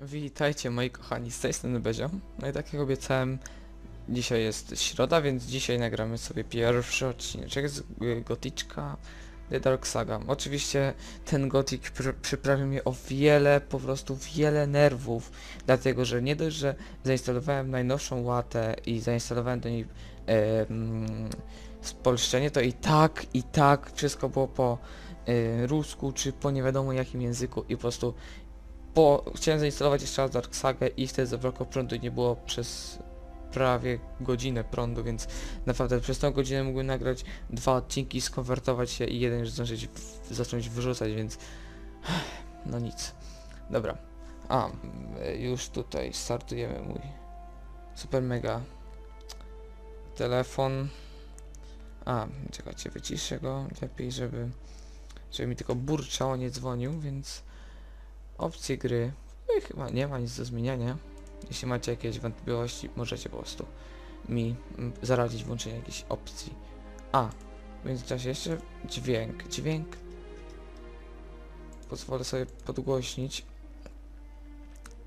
Witajcie moi kochani, z tej strony Bezio. No i tak jak obiecałem, dzisiaj jest środa, więc dzisiaj nagramy sobie pierwszy odcinek z Goticzka The Dark Saga. Oczywiście ten Gotik pr przyprawił mnie o wiele, po prostu wiele nerwów, dlatego że nie dość, że zainstalowałem najnowszą łatę i zainstalowałem do niej mm, spolszczenie, to i tak, i tak wszystko było po rusku, czy po nie wiadomo jakim języku i po prostu po, chciałem zainstalować jeszcze raz Dark Saga i wtedy zabrakło prądu i nie było przez prawie godzinę prądu, więc naprawdę przez tą godzinę mógłbym nagrać dwa odcinki, skonwertować się i jeden już w, zacząć wyrzucać, więc no nic. Dobra. A, już tutaj startujemy mój super mega telefon. A, czekajcie, wyciszę go lepiej, żeby, żeby mi tylko burczało, nie dzwonił, więc opcje gry. No i chyba nie ma nic do zmieniania. Jeśli macie jakieś wątpliwości, możecie po prostu mi mm, zaradzić włączenie jakiejś opcji. A, w międzyczasie jeszcze dźwięk. Dźwięk pozwolę sobie podgłośnić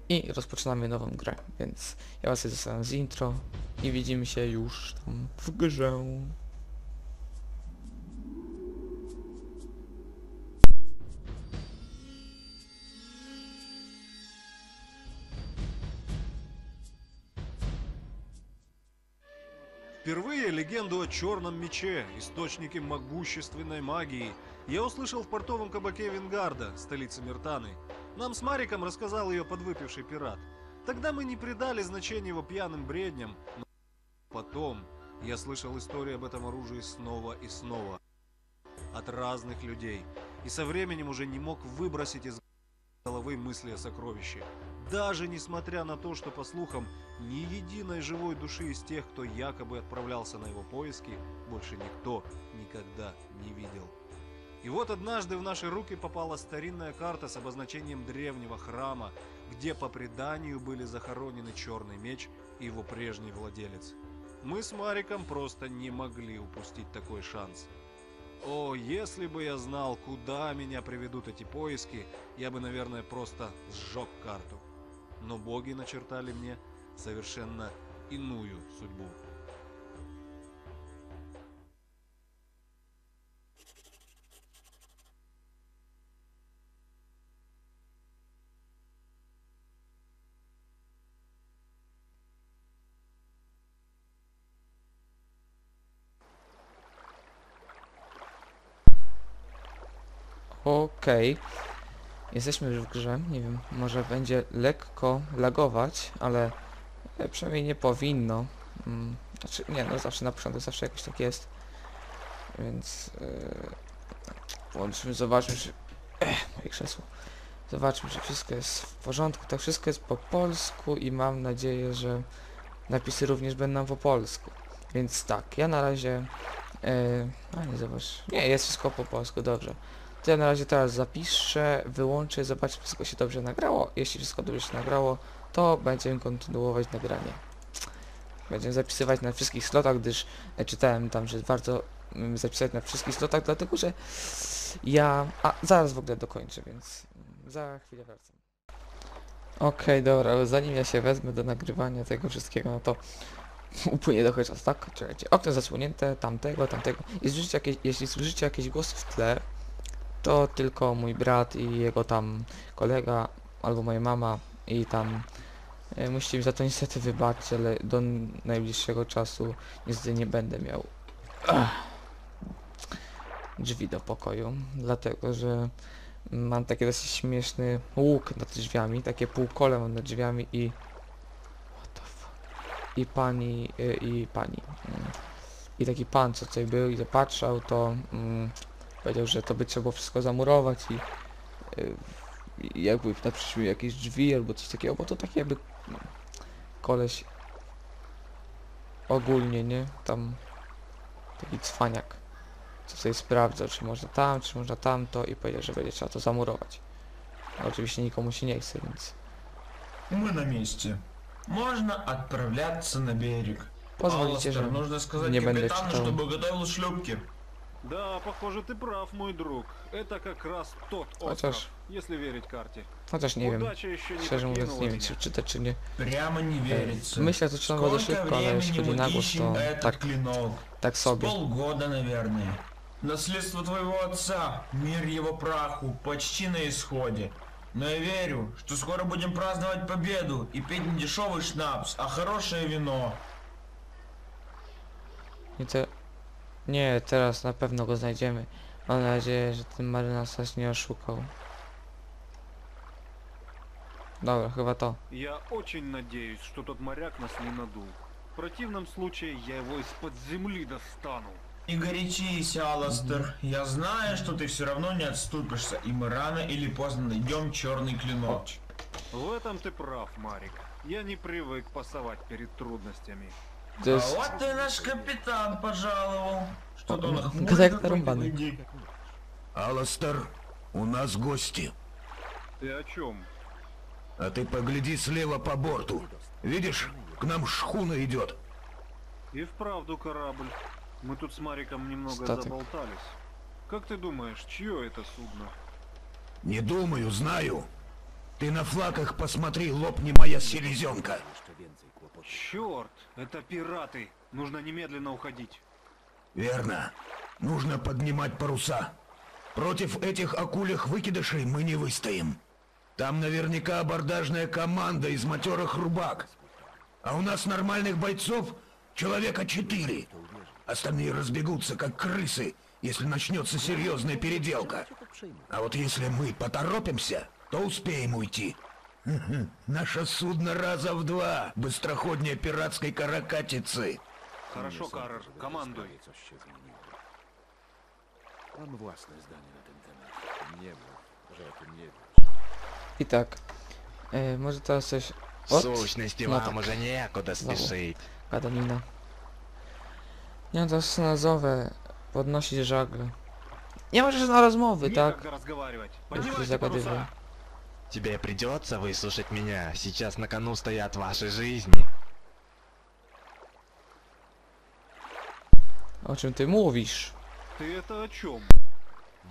i rozpoczynamy nową grę, więc ja was zostawiam z intro i widzimy się już tam w grze. Впервые легенду о черном мече, источнике могущественной магии, я услышал в портовом кабаке Венгарда, столице Миртаны. Нам с Мариком рассказал ее подвыпивший пират. Тогда мы не придали значения его пьяным бредням, но потом я слышал истории об этом оружии снова и снова. От разных людей. И со временем уже не мог выбросить из головы мысли о сокровище. Даже несмотря на то, что, по слухам, ни единой живой души из тех, кто якобы отправлялся на его поиски, больше никто никогда не видел. И вот однажды в наши руки попала старинная карта с обозначением древнего храма, где по преданию были захоронены черный меч и его прежний владелец. Мы с Мариком просто не могли упустить такой шанс. О, если бы я знал, куда меня приведут эти поиски, я бы, наверное, просто сжег карту. Но боги начертали мне совершенно иную судьбу. Okej. Jesteśmy już w grze. Nie wiem, może będzie lekko lagować, ale e, przynajmniej nie powinno. Mm, Znaczy, nie, no zawsze na początku zawsze jakoś tak jest. Więc yy, włączymy, zobaczmy, czy... Ech, moje krzesło. Zobaczmy, czy wszystko jest w porządku. Tak wszystko jest po polsku i mam nadzieję, że napisy również będą po polsku. Więc tak, ja na razie... Yy, a nie, zobacz. Nie, jest wszystko po polsku, dobrze. Ja na razie teraz zapiszę, wyłączę, zobaczę, wszystko się dobrze nagrało. Jeśli wszystko dobrze się nagrało, to będziemy kontynuować nagranie. Będziemy zapisywać na wszystkich slotach, gdyż e, czytałem tam, że warto mm, zapisać na wszystkich slotach, dlatego że ja... A, zaraz w ogóle dokończę, więc mm, za chwilę wracam. Okej, dobra, ale zanim ja się wezmę do nagrywania tego wszystkiego, no to upłynie trochę czas, tak? Czekajcie, okno zasłonięte, tamtego, tamtego. Słyszycie jakieś, jeśli słyszycie jakieś głosy w tle, to tylko mój brat i jego tam kolega, albo moja mama i tam e, musicie mi za to niestety wybaczyć, ale do najbliższego czasu niestety nie będę miał ach, drzwi do pokoju, dlatego że mam taki dosyć śmieszny łuk nad drzwiami, takie półkole mam nad drzwiami i what the fuck? I pani y, i pani. Mm, i taki pan co tutaj był i zapatrzał to mm, powiedział, że to by trzeba było wszystko zamurować i, y, i jakby na przyszły jakieś drzwi albo coś takiego, bo to takie jakby no, koleś ogólnie, nie? Tam taki cwaniak, co sobie sprawdzał, czy można tam, czy można tamto i powiedział, że będzie trzeba to zamurować. A oczywiście nikomu się nie chce, więc Мы на месте. Можно отправляться на берег. Pozwolicie, Алластер, że нужно сказать не będę капитану, читал. чтобы готовил шлюпки. Да, похоже, ты прав, мой друг. Это как раз тот остров. Chociaż если верить карте. Chociaż nie wiem. Удача еще не Szczerze mówiąc, nie wiem, czy czytać, czy nie. Прямо не верится. Myślę, ciągle za Сколько szybko, ale jeśli chodzi мы na głos, ищем to этот tak, клинок? tak sobie. полгода, наверное. Наследство твоего отца, мир его праху, почти на исходе. Но я верю, что скоро будем праздновать победу и пить не дешевый шнапс, а хорошее вино. Te... nie, teraz na pewno go znajdziemy. Mam nadzieję, że ten marynarz nas nie oszukał. Dobra, chyba to. Я очень надеюсь, что тот моряк нас не надул. В противном случае я его из-под земли достану. Не горячись, Аластер. Я знаю, что ты все равно не отступишься, и мы рано или поздно найдем черный клинок. В этом ты прав, Марик. Я не привык пасовать перед трудностями. To А jest... вот и наш капитан пожаловал. Что-то он. Аластер, у нас гости. Ты о чем? А ты погляди слева по борту. Видишь, к нам шхуна идет. И вправду корабль. Мы тут с Мариком немного Статик. заболтались. Как ты думаешь, чье это судно? Не думаю, знаю. Ты на флаках посмотри, лопни моя селезенка. Черт, это пираты. Нужно немедленно уходить. Верно. Нужно поднимать паруса. Против этих акулях выкидышей мы не выстоим. Там наверняка абордажная команда из матерых рубак. А у нас нормальных бойцов человека четыре. Остальные разбегутся, как крысы, если начнется серьезная переделка. А вот если мы поторопимся, то успеем уйти. Наше судно раза в два быстроходнее пиратской каракатицы. Хорошо, Карр, командуй. Там власне здание на тентене. Итак, е, може та все ж... От, Сущності no, вам уже ніякуди спішить. Gadanina. Ja też nazwę podnosić żagle. Nie możesz na rozmowy, tak? Już się zagadywał. Тебе придется выслушать меня. Сейчас на кону стоят ваши жизни. O czym ty mówisz? Ты это о чем?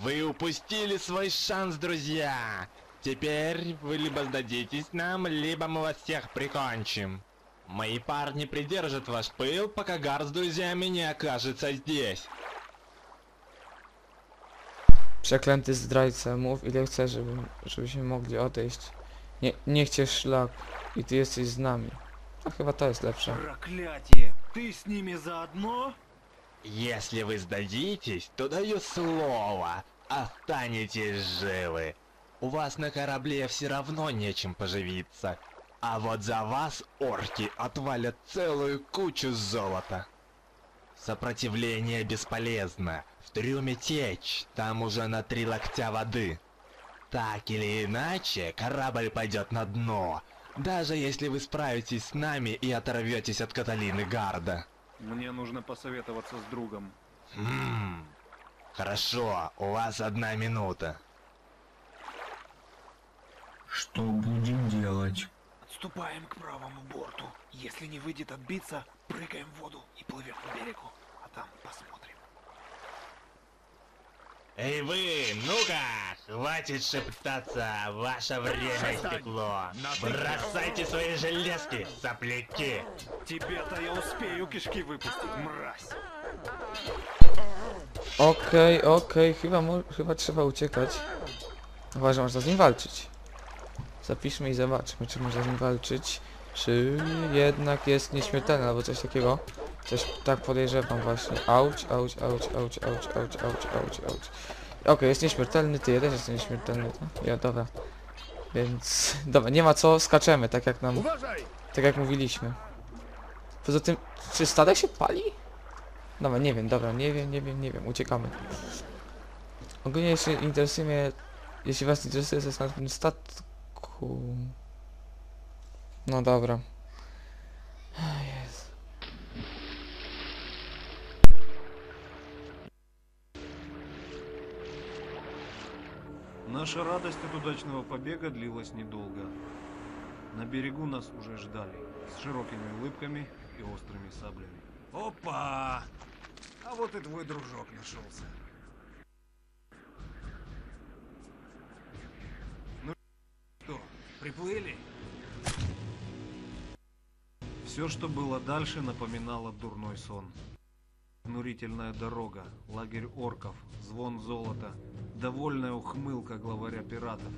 Вы упустили свой шанс, друзья. Теперь вы либо сдадитесь нам, либо мы вас всех прикончим. Мои парни придержат ваш пыл, пока Гар с друзьями не окажется здесь. Przeklęty zdrajca, mów ile chcesz, żeby, żebyśmy mogli odejść. Nie, niech cię szlak i ty jesteś z nami. A chyba to jest lepsze. Проклятие! Ты с ними заодно? Если вы сдадитесь, то даю слово, останетесь живы. У вас на корабле все равно нечем поживиться. А вот за вас орки отвалят целую кучу золота. Сопротивление бесполезно. В трюме течь, там уже на три локтя воды. Так или иначе, корабль пойдет на дно. Даже если вы справитесь с нами и оторветесь от Каталины Гарда. Мне нужно посоветоваться с другом. Ммм. Хорошо, у вас одна минута. Что будем делать? Отступаем к правому борту. Если не выйдет отбиться, прыгаем в воду и плывем к берегу. А там посмотрим. Эй вы, ну-ка, хватит шептаться, ваше время истекло. Бросайте свои железки, сопляки. Тебе-то я успею кишки выпустить, мразь! Okej, okej, chyba, mo- chyba trzeba uciekać. Że można z nim walczyć. Zapiszmy i zobaczmy, czy można z nim walczyć. Czy jednak jest nieśmiertelny albo coś takiego. Coś tak podejrzewam właśnie. Auć, auć, auć, auć, auć, auć, auć, auć, auć. Okej, jest nieśmiertelny, ty jeden jest nieśmiertelny. To? Ja, dobra. Więc, dobra, nie ma co, skaczemy, tak jak nam, tak jak mówiliśmy. Poza tym, czy statek się pali? Dobra, nie wiem, dobra, nie wiem, nie wiem, nie wiem, uciekamy. Ogólnie jeśli interesuje mnie, jeśli was interesuje, co jest na tym statku... No dobra. Наша радость от удачного побега длилась недолго. На берегу нас уже ждали, с широкими улыбками и острыми саблями. Опа! А вот и твой дружок нашелся. Приплыли? Все, что было дальше, напоминало дурной сон. Внурительная дорога, лагерь орков, звон золота, довольная ухмылка главаря пиратов.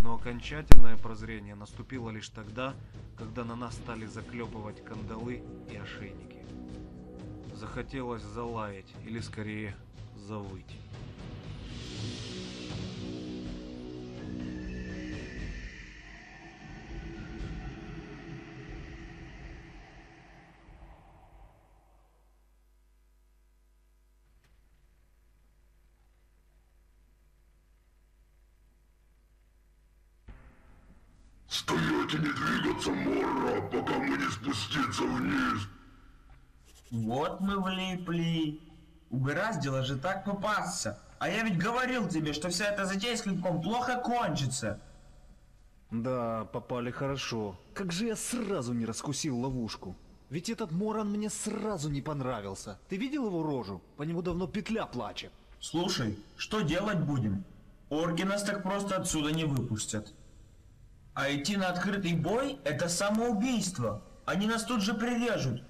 Но окончательное прозрение наступило лишь тогда, когда на нас стали заклепывать кандалы и ошейники. Захотелось залаять, или скорее завыть. И не двигаться, Морра, пока мы не спуститься вниз. Вот мы влипли. Угораздило же так попасться. А я ведь говорил тебе, что вся эта затея с клинком плохо кончится. Да, попали хорошо. Как же я сразу не раскусил ловушку. Ведь этот Моран мне сразу не понравился. Ты видел его рожу? По нему давно петля плачет. Слушай, что делать будем? Орки нас так просто отсюда не выпустят. А идти на открытый бой — это самоубийство. Они нас тут же прирежут.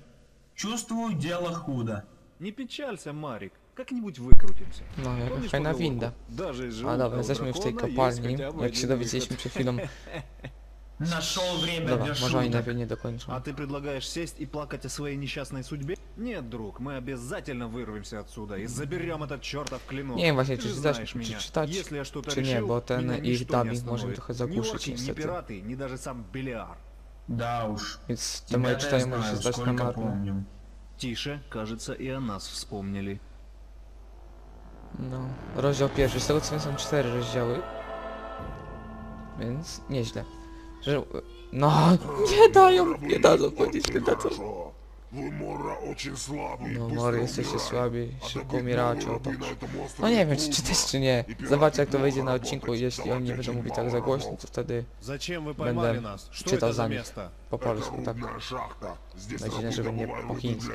Чувствую, дело худо. Не печалься, Марик. Как-нибудь wykрутимся. No, jaka Помнишь fajna winda. Даже из A dobra, jesteśmy w tej kopalni, jak się dowiedzieliśmy przed chwilą. Нашел время Dobra, для może oni шуток. najpierw nie dokończą. А предлагаешь сесть и плакать о своей несчастной судьбе? Нет, друг, мы обязательно вырвемся отсюда и заберем этот чертов клинок. Wiem właśnie, Ты знаешь меня. czytać, Если я что-то решил, меня ich ничто не dubbing może остановит. trochę Ни орки, ни пираты, ни даже сам Белиар. Да уж. Знаю, zdać na сколько marne. помню. Тише, кажется, и о нас вспомнили. No, rozdział pierwszy. Z tego co wiem są cztery rozdziały. Więc nieźle. Że... No, nie dają, nie dadzą powiedzieć, nie dadzą. No, Mor jest jeszcze słaby, szybko umiera, czy otoczy. No nie wiem, czy czytać, czy nie. Zobaczę, jak to wyjdzie na odcinku. Jeśli oni będą mówić tak za głośno, to wtedy będę czytał za nich. Po polsku, tak. Nadzieję, żeby nie po chińsku.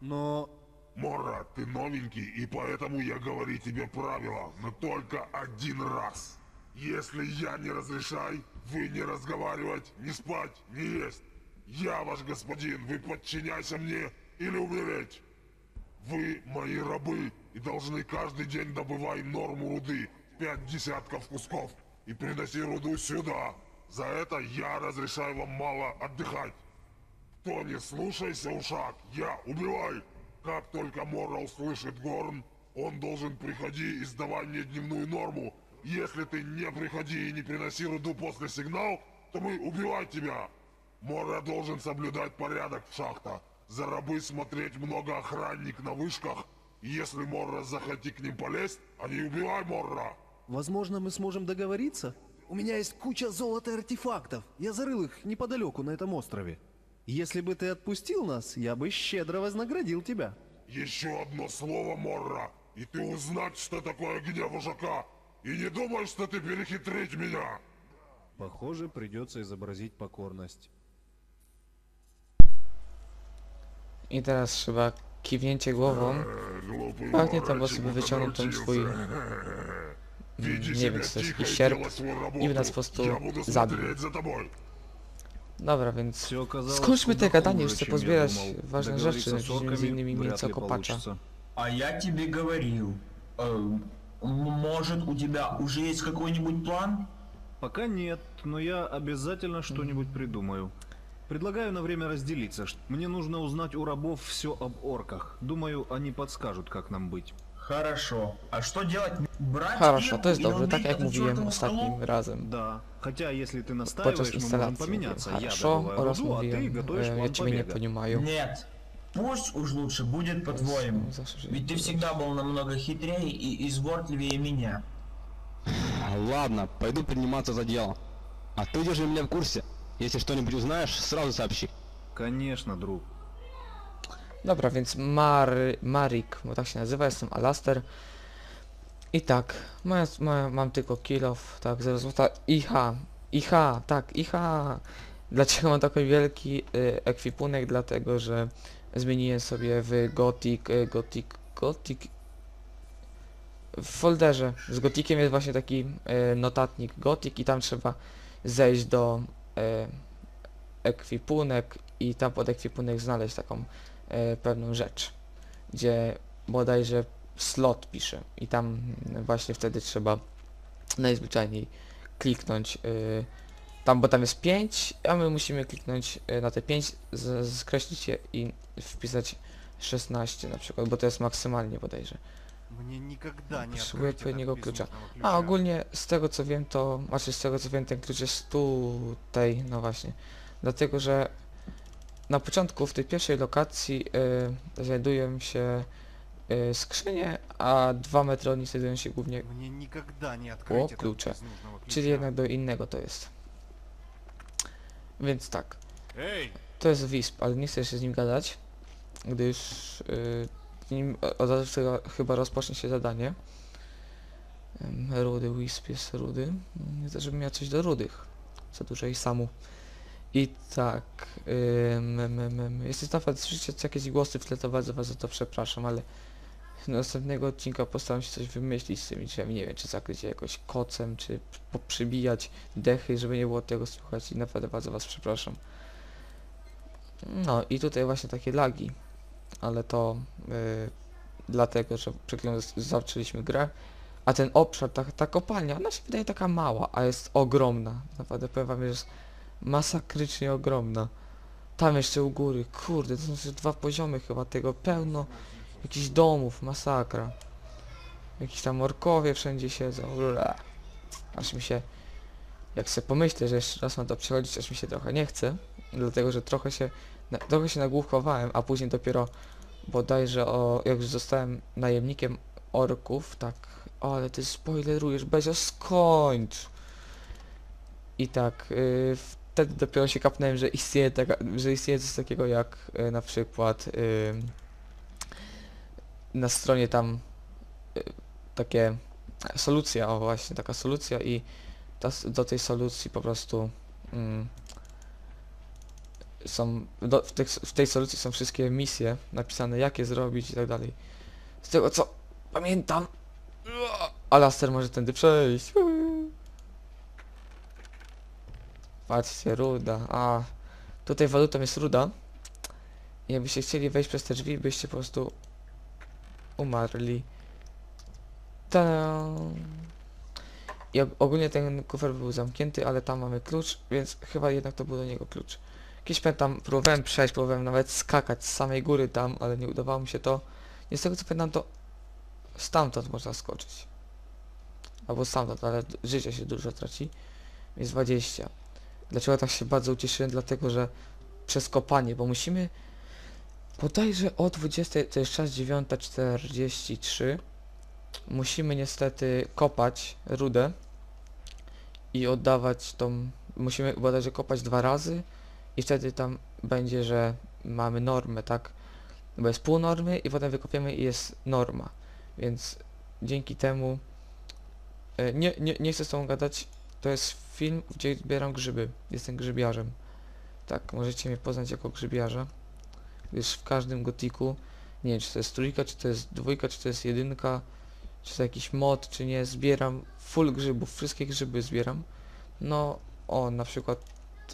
Но Мора, ты новенький, и поэтому я говорю тебе правила, но только один раз. Если я не разрешаю, вы не разговаривать, не спать, не есть. Я ваш господин, вы подчиняйся мне или умереть. Вы мои рабы и должны каждый день добывать норму руды, пять десятков кусков, и приноси руду сюда. За это я разрешаю вам мало отдыхать. Кто не слушайся, ушак, я убивай. Как только Мора услышит Горн, он должен приходи и сдавай мне дневную норму. Если ты не приходи и не приноси руду после сигнал, то мы убивать тебя. Мора должен соблюдать порядок в шахта. За рабы смотреть много охранник на вышках. Если Морра захоти к ним полезть, а не убивай Морра. Возможно, мы сможем договориться? У меня есть куча золота и артефактов. Я зарыл их неподалеку на этом острове. Если бы ты отпустил нас, я бы щедро вознаградил тебя. Еще одно слово, Морра, и ты узнать, что такое гнев ужака. И не думай, что ты перехитрить меня. Похоже, придется изобразить покорность. I teraz trzeba kiwnięcie głową. Э, глупый Pewnie Морра, tam bo чему sobie ты wyciągnął ten swój, научился? mm, Веди nie себя wiem co to jest, тихо jakiś и sierp делай свою i by nas работу. po prostu Я буду zabił. смотреть за тобой. Dobra, więc Все оказалось skończmy te куда gadanie, хуже, już chcę чем я pozbierać думал. ważne Договориться rzeczy, с орками między innymi вряд mięso ли kopacza. получится. А я тебе говорил. э, может, у тебя уже есть какой-нибудь план? Пока нет, но я обязательно что-нибудь придумаю. Предлагаю на время разделиться. Мне нужно узнать у рабов все об орках. Думаю, они подскажут, как нам быть. Хорошо. А что делать? Брать Хорошо, или dobrze, tak убить jak эту mówiłem ostatnim razem. Да, хотя если ты настаиваешь, мы можем поменяться. Я хорошо добываю oraz руду, а ты готовишь ja план побега. понимаю. Нет. Пусть уж лучше будет по-твоему. Zawsze się Ведь ты всегда был намного хитрее и изворотливее меня. Ладно, пойду приниматься за дело. А ты держи меня в курсе. Если что-нибудь узнаешь, сразу сообщи. Конечно, друг. Dobra, więc Mar Marik, bo tak się nazywa, jestem Alaster. I tak, ma, ma, mam tylko kill off, tak, 0 złota. IH, IH, tak, IH. Dlaczego mam taki wielki y, ekwipunek? Dlatego, że zmieniłem sobie w Gothic, y, Gothic, Gothic... w folderze. Z gotikiem jest właśnie taki e, notatnik gotik i tam trzeba zejść do e, ekwipunek i tam pod ekwipunek znaleźć taką e, pewną rzecz, gdzie bodajże slot pisze i tam właśnie wtedy trzeba najzwyczajniej kliknąć tam, bo tam jest 5, a my musimy kliknąć e, na te 5, skreślić je i wpisać 16 na przykład, bo to jest maksymalnie bodajże. Mnie nigdy nie Potrzebuję odpowiedniego klucza. A ogólnie z tego co wiem to, znaczy z tego co wiem ten klucz jest tutaj, no właśnie. Dlatego, że na początku w tej pierwszej lokacji y, znajdują się y, skrzynie, a dwa metry od nich znajdują się głównie... Mnie nigdy nie o, klucze. Czyli jednak do innego to jest. Więc tak, to jest Wisp, ale nie chcę się z nim gadać, gdyż y, z nim od razu chyba- rozpocznie się zadanie. Rudy, Wisp jest rudy. Mm, Chcę, żebym miał coś do rudych. Co dużo i samu. I tak, ym, em, em, em, jeśli nawet słyszycie jakieś głosy w tle, to bardzo was za to przepraszam, ale następnego odcinka postaram się coś wymyślić z tymi drzwiami. Nie wiem, czy zakryć je jakoś kocem, czy poprzybijać dechy, żeby nie było tego słychać i naprawdę bardzo was przepraszam. No i tutaj właśnie takie lagi, ale to y, dlatego, że zaczęliśmy grę, a ten obszar, ta, ta kopalnia, ona się wydaje taka mała, a jest ogromna. Naprawdę powiem wam, że jest masakrycznie ogromna. Tam jeszcze u góry, kurde, to są dwa poziomy chyba tego, pełno jakichś domów, masakra. Jakieś tam orkowie wszędzie siedzą, ule. Aż mi się, jak sobie pomyślę, że jeszcze raz mam to przechodzić, aż mi się trochę nie chce, dlatego, że trochę się, na, trochę się nagłówkowałem, a później dopiero bodajże o, jak już zostałem najemnikiem orków, tak, ale ty spoilerujesz, Bezia, skończ! I tak, y, wtedy dopiero się kapnąłem, że istnieje, taka, że istnieje coś takiego jak y, na przykład y, na stronie tam y, takie solucja, o właśnie, taka solucja i ta, do tej solucji po prostu mm, są, do, w, tych, w tej solucji są wszystkie misje napisane, jakie zrobić i tak dalej. Z tego co pamiętam, Alaster może tędy przejść. Patrzcie, ruda, a tutaj walutą jest ruda. I jakbyście chcieli wejść przez te drzwi, byście po prostu umarli. Ta I og- ogólnie ten kufer był zamknięty, ale tam mamy klucz, więc chyba jednak to był do niego klucz. Kiedyś pamiętam, próbowałem przejść, próbowałem nawet skakać z samej góry tam, ale nie udawało mi się to. Nie z tego co pamiętam, to stamtąd można skoczyć. Albo stamtąd, ale życia się dużo traci. Jest 20. Dlaczego tak się bardzo ucieszyłem? Dlatego, że przez kopanie, bo musimy bodajże o 20, to jest czas 9.43 musimy niestety kopać rudę i oddawać tą, musimy bodajże kopać dwa razy i wtedy tam będzie, że mamy normę, tak? Bo jest pół normy i potem wykopiemy i jest norma, więc dzięki temu e, nie, nie, nie chcę z tobą gadać, to jest film, gdzie zbieram grzyby, jestem grzybiarzem. Tak, możecie mnie poznać jako grzybiarza, gdyż w każdym gotiku, nie wiem czy to jest trójka, czy to jest dwójka, czy to jest jedynka, czy to jakiś mod, czy nie, zbieram full grzybów, wszystkie grzyby zbieram. No, o, na przykład,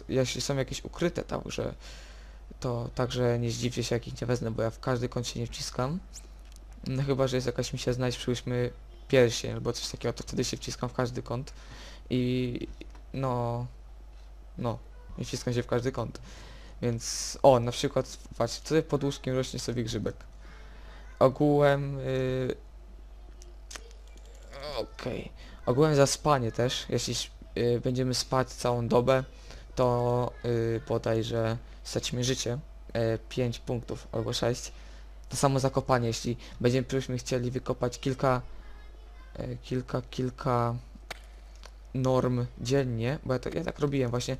jeśli są jakieś ukryte tam, że to także nie zdziwcie się, jak ich nie wezmę, bo ja w każdy kąt się nie wciskam. No chyba, że jest jakaś misja znajdź przyłóżmy pierścień albo coś takiego, to wtedy się wciskam w każdy kąt i no, no, nie wciskam się w każdy kąt. Więc, o, na przykład, patrzcie, tutaj pod łóżkiem rośnie sobie grzybek. Ogółem, yy, Okej. Ogółem za spanie też, jeśli y, będziemy spać całą dobę, to y, bodajże stracimy życie. Y, 5 punktów albo 6. To samo zakopanie, jeśli będziemy byśmy chcieli wykopać kilka, y, kilka, kilka norm dziennie, bo ja, tak- ja tak robiłem właśnie,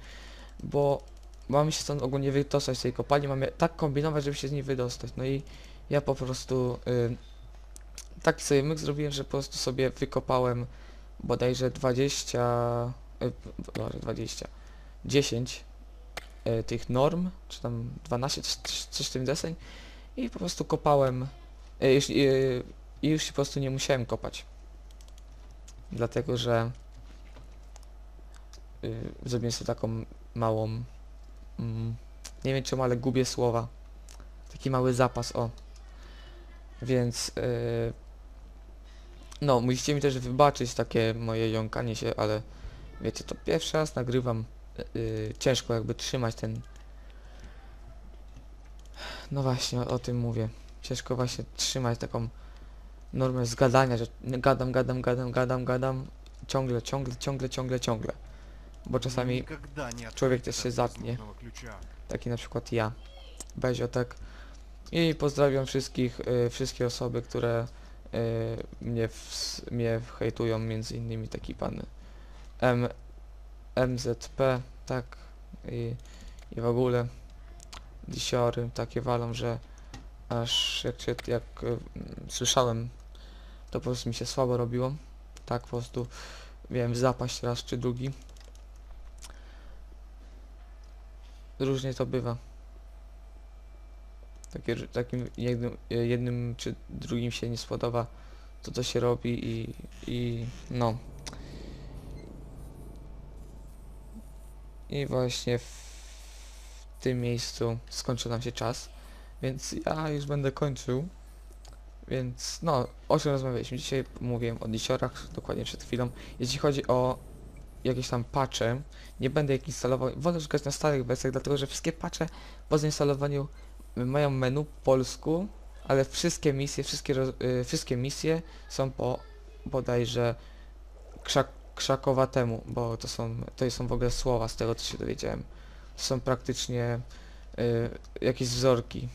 bo mamy się stąd ogólnie wydostać z tej kopalni, mamy tak kombinować, żeby się z niej wydostać. No i ja po prostu y, taki sobie myk zrobiłem, że po prostu sobie wykopałem bodajże 20, y, bodajże 20, 10 y, tych norm, czy tam 12, coś, w tym deseń i po prostu kopałem y, już, y, i już się po prostu nie musiałem kopać. dlatego że yy, zrobiłem sobie taką małą mm, nie wiem czemu, ale gubię słowa. Taki mały zapas, o. Więc yy, no, musicie mi też wybaczyć takie moje jąkanie się, ale wiecie, to pierwszy raz nagrywam yy, ciężko jakby trzymać ten no właśnie, o, o tym mówię. Ciężko właśnie trzymać taką normę zgadania, że gadam, gadam, gadam, gadam, gadam ciągle, ciągle, ciągle, ciągle, ciągle bo czasami człowiek też się zatnie. Taki na przykład ja. Bezio, tak. I pozdrawiam wszystkich, y, wszystkie osoby, które y, mnie, w, mnie hejtują, między innymi taki pan M, MZP, tak. I, i w ogóle disiory takie walą, że aż jak, się, jak y, słyszałem, to po prostu mi się słabo robiło. Tak po prostu miałem zapaść raz czy drugi. Różnie to bywa. Takie, takim jednym, jednym czy drugim się nie spodoba to co się robi i, i no. I właśnie w tym miejscu skończył nam się czas, więc ja już będę kończył. Więc no, o czym rozmawialiśmy? Dzisiaj mówiłem o disiorach, dokładnie przed chwilą. Jeśli chodzi o jakieś tam patche, nie będę ich instalował, wolę grać na starych wersjach, dlatego że wszystkie patche po zainstalowaniu mają menu po polsku, ale wszystkie misje, wszystkie, roz- y, wszystkie misje są po bodajże krzak, krzakowatemu, bo to są, to są w ogóle słowa z tego co się dowiedziałem. To są praktycznie y, jakieś wzorki.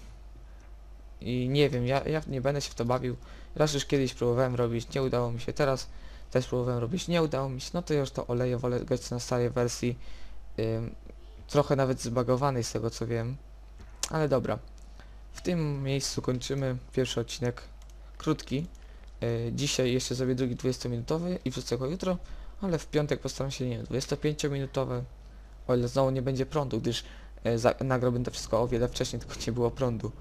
I nie wiem, ja, ja nie będę się w to bawił. Raz już kiedyś próbowałem robić, nie udało mi się, teraz też próbowałem robić, nie udało mi się, no to już to oleję, wolę grać na starej wersji. Ym, trochę nawet zbagowanej z tego co wiem. Ale dobra. W tym miejscu kończymy pierwszy odcinek. Krótki. Yy, dzisiaj jeszcze zrobię drugi 20-minutowy i wrzucę go jutro, ale w piątek postaram się, nie wiem, 25-minutowy. O ile znowu nie będzie prądu, gdyż yy, nagrałbym to wszystko o wiele wcześniej, tylko nie było prądu.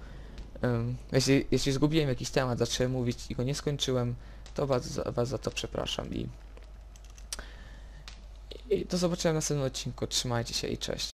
Ym, jeśli, jeśli zgubiłem jakiś temat, zacząłem mówić i go nie skończyłem, to was, was za to przepraszam i, i do zobaczenia w następnym odcinku. Trzymajcie się i cześć.